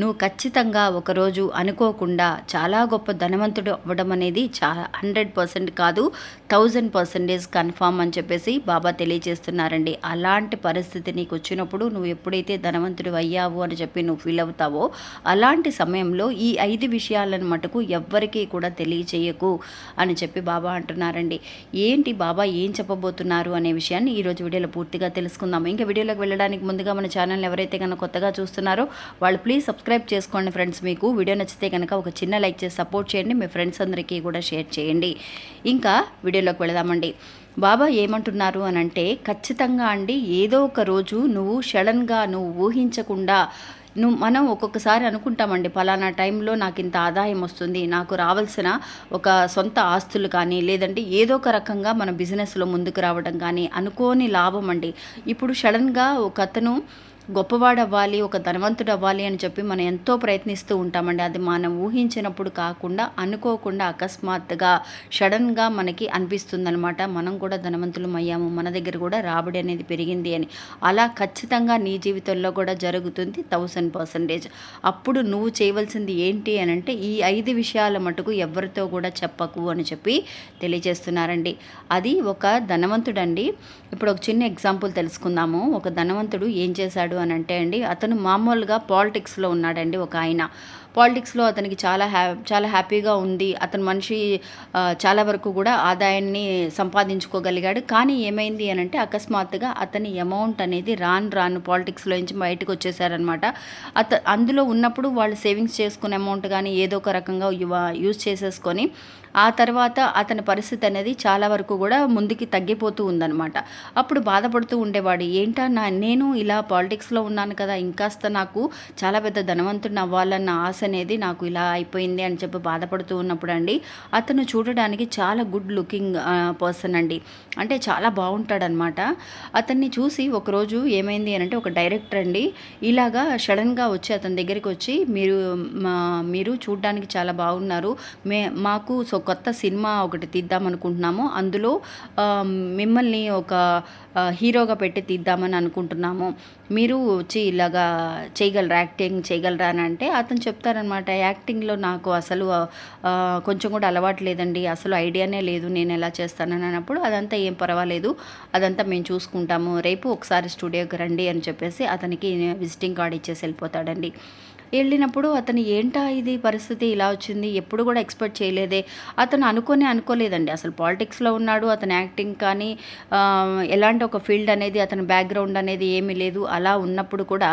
నువ్వు ఖచ్చితంగా ఒకరోజు అనుకోకుండా చాలా గొప్ప ధనవంతుడు అవ్వడం అనేది చా హండ్రెడ్ పర్సెంట్ కాదు థౌజండ్ పర్సెంటేజ్ కన్ఫామ్ అని చెప్పేసి బాబా తెలియజేస్తున్నారండి. అలాంటి పరిస్థితి నీకు వచ్చినప్పుడు నువ్వు ఎప్పుడైతే ధనవంతుడు అయ్యావు అని చెప్పి నువ్వు ఫీల్ అవుతావో అలాంటి సమయంలో ఈ ఐదు విషయాలను మటుకు ఎవ్వరికీ కూడా తెలియచేయకు అని చెప్పి బాబా అంటున్నారండి. ఏంటి బాబా ఏం చెప్పబోతున్నారు అనే విషయాన్ని ఈరోజు వీడియోలో పూర్తిగా తెలుసుకుందాం ఇంకా వీడియోలోకి వెళ్ళడానికి ముందుగా మన ఛానల్ ఎవరైతే కనుక కొత్తగా చూస్తున్నారో వాళ్ళు ప్లీజ్ సబ్స్క్రైబ్ చేసుకోండి ఫ్రెండ్స్ మీకు. వీడియో నచ్చితే కనుక ఒక చిన్న లైక్ చేసి సపోర్ట్ చేయండి. మీ ఫ్రెండ్స్ అందరికీ కూడా షేర్ చేయండి. ఇంకా వీడియోలోకి వెళదామండి. బాబా ఏమంటున్నారు అని అంటే ఖచ్చితంగా అండి ఏదో ఒక రోజు నువ్వు సడన్గా నువ్వు ఊహించకుండా నువ్వు మనం ఒక్కొక్కసారి అనుకుంటామండి పలానా టైంలో నాకు ఇంత ఆదాయం వస్తుంది నాకు రావాల్సిన ఒక సొంత ఆస్తులు కానీ లేదంటే ఏదో ఒక రకంగా మన బిజినెస్లో ముందుకు రావడం కానీ అనుకోని లాభం అండి. ఇప్పుడు సడన్గా ఒక అతను గొప్పవాడు అవ్వాలి ఒక ధనవంతుడు అవ్వాలి అని చెప్పి మనం ఎంతో ప్రయత్నిస్తూ ఉంటామండి. అది మనం ఊహించినప్పుడు కాకుండా అనుకోకుండా అకస్మాత్తుగా సడన్గా మనకి అనిపిస్తుంది అనమాట మనం కూడా ధనవంతులం అయ్యాము మన దగ్గర కూడా రాబడి అనేది పెరిగింది అని. అలా ఖచ్చితంగా నీ జీవితంలో కూడా జరుగుతుంది థౌసండ్ పర్సంటేజ్. అప్పుడు నువ్వు చేయవలసింది ఏంటి అని అంటే ఈ ఐదు విషయాల మటుకు ఎవరితో కూడా చెప్పకు అని చెప్పి తెలియజేస్తున్నారండి. అది ఒక ధనవంతుడండి. ఇప్పుడు ఒక చిన్న ఎగ్జాంపుల్ తెలుసుకుందాము. ఒక ధనవంతుడు ఏం చేశాడు? అని అంటే అండి అతను మామూలుగా పాలిటిక్స్లో ఉన్నాడండి ఒక ఆయన. పాలిటిక్స్లో అతనికి చాలా హ్యా చాలా హ్యాపీగా ఉంది. అతను మనిషి చాలా వరకు కూడా ఆదాయాన్ని సంపాదించుకోగలిగాడు. కానీ ఏమైంది అని అంటే అకస్మాత్తుగా అతని అమౌంట్ అనేది రాను రాను పాలిటిక్స్లో నుంచి బయటకు వచ్చేసారనమాట అత అందులో ఉన్నప్పుడు వాళ్ళు సేవింగ్స్ చేసుకునే అమౌంట్ కానీ ఏదో ఒక రకంగా యూజ్ చేసేసుకొని ఆ తర్వాత అతని పరిస్థితి అనేది చాలా వరకు కూడా ముందుకి తగ్గిపోతూ ఉందన్నమాట. అప్పుడు బాధపడుతూ ఉండేవాడు ఏంటా నా నేను ఇలా పాలిటిక్స్ పాలిటిక్స్లో ఉన్నాను కదా ఇంకాస్త నాకు చాలా పెద్ద ధనవంతుడిని అవ్వాలన్న ఆశ అనేది నాకు ఇలా అయిపోయింది అని చెప్పి బాధపడుతూ ఉన్నప్పుడు అండి అతను చూడడానికి చాలా గుడ్ లుకింగ్ పర్సన్ అండి. అంటే చాలా బాగుంటాడనమాట అతన్ని చూసి ఒకరోజు ఏమైంది అని అంటే ఒక డైరెక్టర్ అండి ఇలాగా సడన్గా వచ్చి అతని దగ్గరికి వచ్చి మీరు మా- మీరు చూడడానికి చాలా బాగున్నారు. మే మాకు సో కొత్త సినిమా ఒకటి తీద్దాం అనుకుంటున్నాము. అందులో మిమ్మల్ని ఒక హీరోగా పెట్టి తీద్దామని అనుకుంటున్నాము. మీరు వచ్చి ఇలాగా చేయగలరా? యాక్టింగ్ చేయగలరా అని అంటే అతను చెప్తారనమాట యాక్టింగ్లో నాకు అసలు కొంచెం కూడా అలవాటు లేదండి. అసలు ఐడియానే లేదు నేను ఎలా చేస్తానని అన్నప్పుడు అదంతా ఏం పర్వాలేదు. అదంతా మేము చూసుకుంటాము. రేపు ఒకసారి స్టూడియోకి రండి అని చెప్పేసి అతనికి విజిటింగ్ కార్డ్ ఇచ్చేసి వెళ్ళిపోతాడండి. వెళ్ళినప్పుడు అతను ఏంటా ఇది పరిస్థితి? ఇలా వచ్చింది. ఎప్పుడు కూడా ఎక్స్పెక్ట్ చేయలేదే. అతను అనుకోనే అనుకోలేదండి. అసలు పాలిటిక్స్లో ఉన్నాడు. అతను యాక్టింగ్ కానీ ఎలాంటి ఒక ఫీల్డ్ అనేది అతని బ్యాక్గ్రౌండ్ అనేది ఏమీ లేదు. అలా ఉన్నప్పుడు కూడా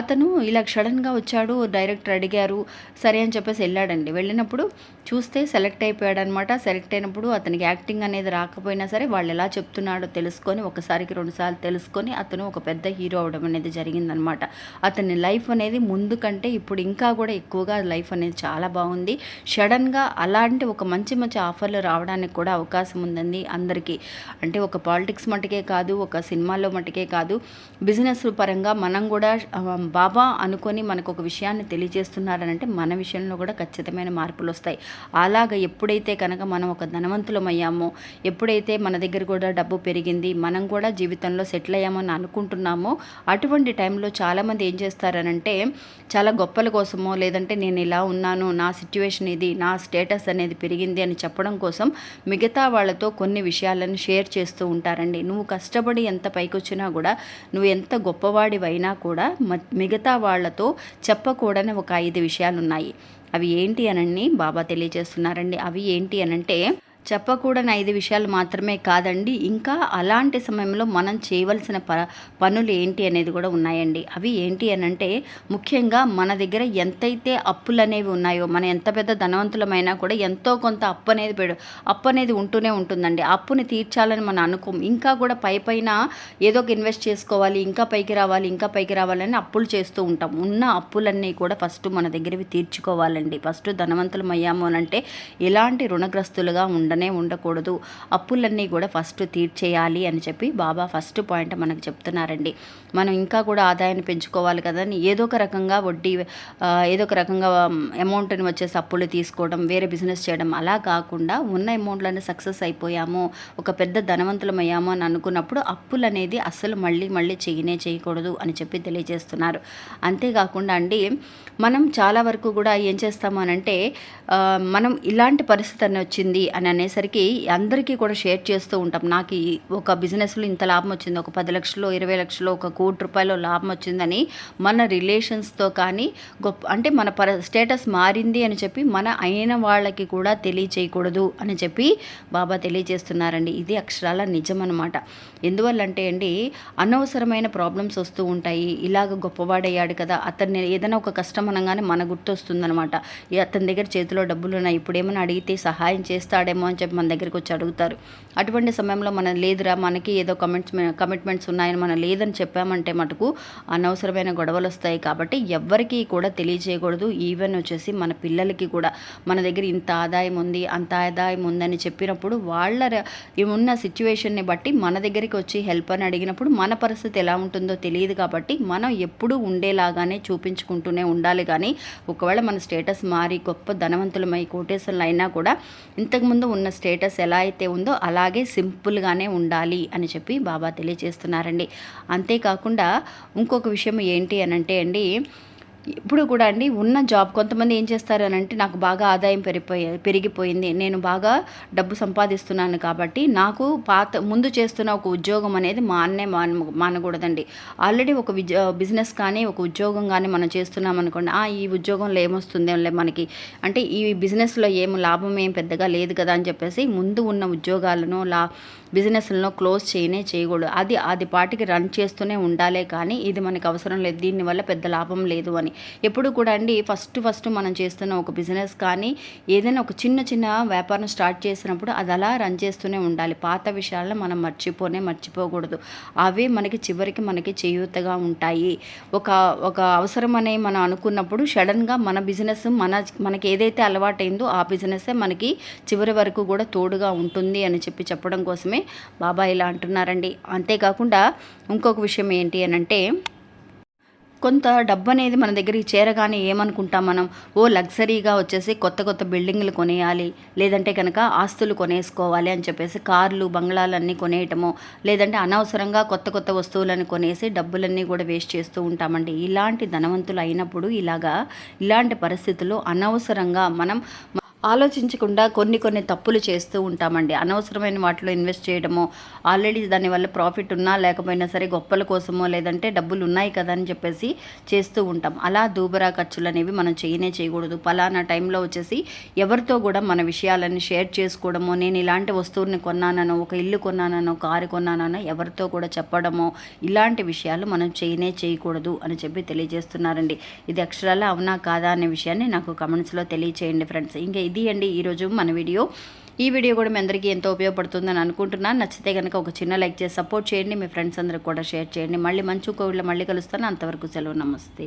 అతను ఇలా సడన్గా వచ్చాడు. డైరెక్టర్ అడిగారు సరే అని చెప్పేసి వెళ్ళాడండి. వెళ్ళినప్పుడు చూస్తే సెలెక్ట్ అయిపోయాడు అనమాట సెలెక్ట్ అయినప్పుడు అతనికి యాక్టింగ్ అనేది రాకపోయినా సరే వాళ్ళు ఎలా చెప్తున్నాడో తెలుసుకొని ఒకసారికి రెండుసార్లు తెలుసుకొని అతను ఒక పెద్ద హీరో అవడం అనేది జరిగిందనమాట. అతని లైఫ్ అనేది ముందు కంటే ఇప్పుడు ఇంకా కూడా ఎక్కువగా లైఫ్ అనేది చాలా బాగుంది. సడన్గా అలాంటి ఒక మంచి మంచి ఆఫర్లు రావడానికి కూడా అవకాశం ఉందండి అందరికీ. అంటే ఒక పాలిటిక్స్ మటుకే కాదు ఒక సినిమాలో మటుకే కాదు బిజినెస్ పరంగా మనం కూడా బాబా అనుకొని మనకు ఒక విషయాన్ని తెలియజేస్తున్నారనంటే మన విషయంలో కూడా ఖచ్చితమైన మార్పులు వస్తాయి. అలాగ ఎప్పుడైతే కనుక మనం ఒక ధనవంతులం అయ్యామో ఎప్పుడైతే మన దగ్గర కూడా డబ్బు పెరిగింది మనం కూడా జీవితంలో సెటిల్ అయ్యామని అనుకుంటున్నామో అటువంటి టైంలో చాలామంది ఏం చేస్తారనంటే చాలా గొప్పల కోసమో లేదంటే నేను ఇలా ఉన్నాను నా సిచ్యువేషన్ ఇది నా స్టేటస్ అనేది పెరిగింది అని చెప్పడం కోసం మిగతా వాళ్ళతో కొన్ని విషయాలను షేర్ చేస్తూ ఉంటారండి. నువ్వు కష్టపడి ఎంత పైకి వచ్చినా కూడా నువ్వు ఎంత గొప్పవాడివైనా కూడా మ- మిగతా వాళ్ళతో చెప్పకూడని ఒక ఐదు విషయాలు ఉన్నాయి అవి ఏంటి అనండి? బాబా తెలియజేస్తున్నారండి. అవి ఏంటి అనంటే చెప్పకూడని ఐదు విషయాలు మాత్రమే కాదండి. ఇంకా అలాంటి సమయంలో మనం చేయవలసిన ప పనులు ఏంటి అనేది కూడా ఉన్నాయండి. అవి ఏంటి అని అంటే ముఖ్యంగా మన దగ్గర ఎంతైతే అప్పులు అనేవి ఉన్నాయో మనం ఎంత పెద్ద ధనవంతులమైనా కూడా ఎంతో కొంత అప్పు అనేది పెడు అప్పు అనేది ఉంటూనే ఉంటుందండి. అప్పుని తీర్చాలని మనం అనుకోం ఇంకా కూడా పై పైన ఏదో ఒక ఇన్వెస్ట్ చేసుకోవాలి ఇంకా పైకి రావాలి ఇంకా పైకి రావాలని అప్పులు చేస్తూ ఉంటాం. ఉన్న అప్పులన్నీ కూడా ఫస్ట్ మన దగ్గరవి తీర్చుకోవాలండి. ఫస్ట్ ధనవంతులం అయ్యాము అని అంటే ఎలాంటి రుణగ్రస్తులుగా ఉండాలి ఉండనే ఉండకూడదు. అప్పులన్నీ కూడా ఫస్ట్ తీర్చేయాలి అని చెప్పి బాబా ఫస్ట్ పాయింట్ మనకు చెప్తున్నారండి. మనం ఇంకా కూడా ఆదాయాన్ని పెంచుకోవాలి కదా అని ఏదో ఒక రకంగా వడ్డీ ఏదో ఒక రకంగా అమౌంట్ని వచ్చేసి అప్పులు తీసుకోవడం వేరే బిజినెస్ చేయడం అలా కాకుండా ఉన్న అమౌంట్లను సక్సెస్ అయిపోయాము ఒక పెద్ద ధనవంతులమయ్యామో అని అనుకున్నప్పుడు అప్పులు అనేది అస్సలు మళ్ళీ మళ్ళీ చేయనే చేయకూడదు అని చెప్పి తెలియజేస్తున్నారు. అంతేకాకుండా అండి మనం చాలా వరకు కూడా ఏం చేస్తాము అని అంటే మనం ఇలాంటి పరిస్థితి అని వచ్చింది అని అనేసరికి అందరికీ కూడా షేర్ చేస్తూ ఉంటాం. నాకు ఈ ఒక బిజినెస్లో ఇంత లాభం వచ్చింది. ఒక పది లక్షలు ఇరవై లక్షలు ఒక కోటి రూపాయలు లాభం వచ్చిందని మన రిలేషన్స్తో కానీ గొప్ప అంటే మన పర స్టేటస్ మారింది అని చెప్పి మన అయిన వాళ్ళకి కూడా తెలియచేయకూడదు అని చెప్పి బాబా తెలియజేస్తున్నారండి. ఇది అక్షరాల నిజం అనమాట ఎందువల్లంటే అండి అనవసరమైన ప్రాబ్లమ్స్ వస్తూ ఉంటాయి. ఇలాగ గొప్పవాడయ్యాడు కదా అతన్ని ఏదైనా ఒక కష్టం అనగానే మన గుర్తు వస్తుందన్నమాట అతని దగ్గర చేతిలో డబ్బులు ఉన్నాయి ఇప్పుడేమైనా అడిగితే సహాయం చేస్తాడేమో అని చెప్పి మన దగ్గరికి వచ్చి అడుగుతారు. అటువంటి సమయంలో మనం లేదురా మనకి ఏదో కమిట్స్ కమిట్మెంట్స్ ఉన్నాయని మనం లేదని చెప్పామంటే మటుకు అనవసరమైన గొడవలు వస్తాయి కాబట్టి ఎవ్వరికీ కూడా తెలియజేయకూడదు. ఈవెన్ వచ్చేసి మన పిల్లలకి కూడా మన దగ్గర ఇంత ఆదాయం ఉంది అంత ఆదాయం ఉందని చెప్పినప్పుడు వాళ్ళ ఏమున్న ఉన్న సిచ్యువేషన్ని బట్టి మన దగ్గరికి వచ్చి హెల్ప్ అని అడిగినప్పుడు మన పరిస్థితి ఎలా ఉంటుందో తెలియదు కాబట్టి మనం ఎప్పుడూ ఉండేలాగానే చూపించుకుంటూనే ఉండాలి. కానీ ఒకవేళ మన స్టేటస్ మారి గొప్ప ధనవంతులమై కోటేశ్వరులు అయినా కూడా ఇంతకుముందు ఉన్న స్టేటస్ ఎలా అయితే ఉందో అలాగే సింపుల్గానే ఉండాలి అని చెప్పి బాబా తెలియజేస్తున్నారండి. అంతేకాకుండా ఇంకొక విషయం ఏంటి అని అంటే అండి ఇప్పుడు కూడా అండి ఉన్న జాబ్ కొంతమంది ఏం చేస్తారు అని అంటే నాకు బాగా ఆదాయం పెరిగిపోయి పెరిగిపోయింది. నేను బాగా డబ్బు సంపాదిస్తున్నాను కాబట్టి నాకు పాత ముందు చేస్తున్న ఒక ఉద్యోగం అనేది మాన్నే మాన మానకూడదండి. ఆల్రెడీ ఒక విజ బిజినెస్ కానీ ఒక ఉద్యోగం కానీ మనం చేస్తున్నాం అనుకోండి ఆ ఈ ఉద్యోగంలో ఏమొస్తుంది లే మనకి? అంటే ఈ బిజినెస్లో ఏం లాభం ఏం పెద్దగా లేదు కదా అని చెప్పేసి ముందు ఉన్న ఉద్యోగాలను లా బిజినెస్లను క్లోజ్ చేయనే చేయకూడదు. అది అది పాటికి రన్ చేస్తూనే ఉండాలే కానీ ఇది మనకి అవసరం లేదు. దీనివల్ల పెద్ద లాభం లేదు అని. ఎప్పుడు కూడా అండి ఫస్ట్ ఫస్ట్ మనం చేస్తున్న ఒక బిజినెస్ కానీ ఏదైనా ఒక చిన్న చిన్న వ్యాపారం స్టార్ట్ చేసినప్పుడు అది అలా రన్ చేస్తూనే ఉండాలి. పాత విషయాలను మనం మర్చిపోనే మర్చిపోకూడదు. అవే మనకి చివరికి మనకి చేయూతగా ఉంటాయి. ఒక ఒక అవసరం అనే మనం అనుకున్నప్పుడు సడన్గా మన బిజినెస్ మన మనకి ఏదైతే అలవాటైందో ఆ బిజినెస్సే మనకి చివరి వరకు కూడా తోడుగా ఉంటుంది అని చెప్పి చెప్పడం కోసమే బాబా ఇలా అంటున్నారండి. అంతేకాకుండా ఇంకొక విషయం ఏంటి అని అంటే కొంత డబ్బు అనేది మన దగ్గరికి చేరగానే ఏమనుకుంటాం మనం? ఓ లగ్జరీగా వచ్చేసి కొత్త కొత్త బిల్డింగ్లు కొనేయాలి లేదంటే కనుక ఆస్తులు కొనేసుకోవాలి అని చెప్పేసి కార్లు బంగ్లాలన్నీ కొనేయటము లేదంటే అనవసరంగా కొత్త కొత్త వస్తువులను కొనేసి డబ్బులన్నీ కూడా వేస్ట్ చేస్తూ ఉంటామండి. ఇలాంటి ధనవంతులు అయినప్పుడు ఇలాగా ఇలాంటి పరిస్థితుల్లో అనవసరంగా మనం ఆలోచించకుండా కొన్ని కొన్ని తప్పులు చేస్తూ ఉంటామండి. అనవసరమైన వాటిలో ఇన్వెస్ట్ చేయడమో ఆల్రెడీ దానివల్ల ప్రాఫిట్ ఉన్నా లేకపోయినా సరే గొప్పల కోసమో లేదంటే డబ్బులు ఉన్నాయి కదా అని చెప్పేసి చేస్తూ ఉంటాం. అలా దూబరా ఖర్చులు అనేవి మనం చేయనే చేయకూడదు. పలానా టైంలో వచ్చేసి ఎవరితో కూడా మన విషయాలను షేర్ చేసుకోవడమో నేను ఇలాంటి వస్తువుని కొన్నానో ఒక ఇల్లు కొన్నానో కారు కొన్నానో ఎవరితో కూడా చెప్పడమో ఇలాంటి విషయాలు మనం చేయనే చేయకూడదు అని చెప్పి తెలియజేస్తున్నారండి. ఇది అక్షరాల అవునా కాదా అనే విషయాన్ని నాకు కమెంట్స్లో తెలియచేయండి ఫ్రెండ్స్. ఇంకా ఇది అండి ఈరోజు మన వీడియో. ఈ వీడియో కూడా మీ అందరికీ ఎంతో ఉపయోగపడుతుందని అనుకుంటున్నాను. నచ్చితే కనుక ఒక చిన్న లైక్ చేసి సపోర్ట్ చేయండి. మీ ఫ్రెండ్స్ అందరికి కూడా షేర్ చేయండి. మళ్ళీ మంచి కోవిడ్లో మళ్ళీ కలుస్తాను. అంతవరకు సెలవు. నమస్తే.